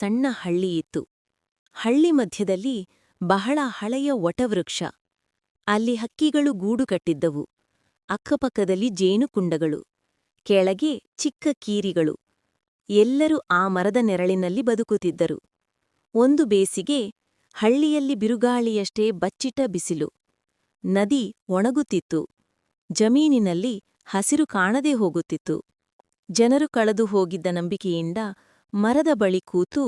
ಸಣ್ಣ ಹಳ್ಳಿಯಿತ್ತು ಹಳ್ಳಿ ಮಧ್ಯದಲ್ಲಿ ಬಹಳ ಹಳೆಯ ವಟವೃಕ್ಷ. ಅಲ್ಲಿ ಹಕ್ಕಿಗಳು ಗೂಡು ಕಟ್ಟಿದ್ದವು. ಅಕ್ಕಪಕ್ಕದಲ್ಲಿ ಜೇನುಕುಂಡಗಳು. ಕೆಳಗೆ ಚಿಕ್ಕ ಕೀರಿಗಳು. ಎಲ್ಲರೂ ಆ ಮರದ ನೆರಳಿನಲ್ಲಿ ಬದುಕುತ್ತಿದ್ದರು. ಒಂದು ಬೇಸಿಗೆ ಹಳ್ಳಿಯಲ್ಲಿ ಬಿರುಗಾಳಿಯಷ್ಟೇ ಬಚ್ಚಿಟ ಬಿಸಿಲು. ನದಿ ಒಣಗುತ್ತಿತ್ತು. ಜಮೀನಿನಲ್ಲಿ ಹಸಿರು ಕಾಣದೇ ಹೋಗುತ್ತಿತ್ತು. ಜನರು ಕಳೆದು ಹೋಗಿದ್ದ ನಂಬಿಕೆಯಿಂದ ಮರದ ಬಳಿ ಕೂತು,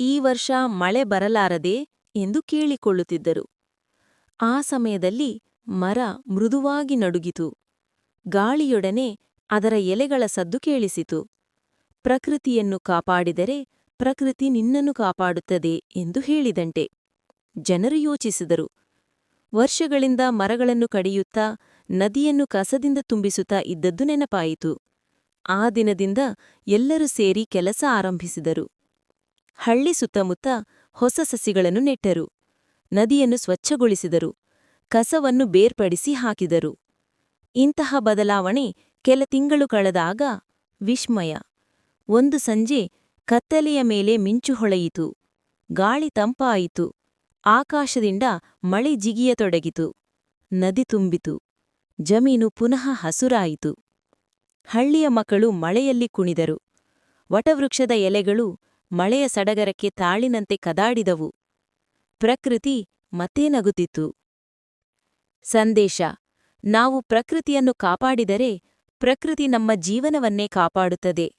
ಈ ವರ್ಷ ಮಳೆ ಬರಲಾರದೆ? ಎಂದು ಕೇಳಿಕೊಳ್ಳುತ್ತಿದ್ದರು. ಆ ಸಮಯದಲ್ಲಿ ಮರ ಮೃದುವಾಗಿ ನಡುಗಿತು. ಗಾಳಿಯೊಡನೆ ಅದರ ಎಲೆಗಳ ಸದ್ದು ಕೇಳಿಸಿತು. ಪ್ರಕೃತಿಯನ್ನು ಕಾಪಾಡಿದರೆ ಪ್ರಕೃತಿ ನಿನ್ನನ್ನು ಕಾಪಾಡುತ್ತದೆ ಎಂದು ಹೇಳಿದಂಟೆ ಜನರು ಯೋಚಿಸಿದರು. ವರ್ಷಗಳಿಂದ ಮರಗಳನ್ನು ಕಡಿಯುತ್ತಾ, ನದಿಯನ್ನು ಕಸದಿಂದ ತುಂಬಿಸುತ್ತಾ ಇದ್ದದ್ದು ನೆನಪಾಯಿತು. ಆ ದಿನದಿಂದ ಎಲ್ಲರೂ ಸೇರಿ ಕೆಲಸ ಆರಂಭಿಸಿದರು. ಹಳ್ಳಿ ಸುತ್ತಮುತ್ತ ಹೊಸ ಸಸಿಗಳನ್ನು ನೆಟ್ಟರು. ನದಿಯನ್ನು ಸ್ವಚ್ಛಗೊಳಿಸಿದರು. ಕಸವನ್ನು ಬೇರ್ಪಡಿಸಿ ಹಾಕಿದರು. ಇಂತಹ ಬದಲಾವಣೆ ಕೆಲ ತಿಂಗಳು ಕಳೆದಾಗ ವಿಸ್ಮಯ. ಒಂದು ಸಂಜೆ ಕತ್ತಲೆಯ ಮೇಲೆ ಮಿಂಚು ಹೊಳೆಯಿತು. ಗಾಳಿ ತಂಪಾಯಿತು. ಆಕಾಶದಿಂದ ಮಳೆ ಜಿಗಿಯತೊಡಗಿತು. ನದಿ ತುಂಬಿತು. ಜಮೀನು ಪುನಃ ಹಸುರಾಯಿತು. ಹಳ್ಳಿಯ ಮಕ್ಕಳು ಮಳೆಯಲ್ಲಿ ಕುಣಿದರು. ವಟವೃಕ್ಷದ ಎಲೆಗಳು ಮಳೆಯ ಸಡಗರಕ್ಕೆ ತಾಳಿನಂತೆ ಕದಾಡಿದವು. ಪ್ರಕೃತಿ ಮತ್ತೆ ನಗುತ್ತಿತ್ತು. ಸಂದೇಶ, ನಾವು ಪ್ರಕೃತಿಯನ್ನು ಕಾಪಾಡಿದರೆ ಪ್ರಕೃತಿ ನಮ್ಮ ಜೀವನವನ್ನೇ ಕಾಪಾಡುತ್ತದೆ.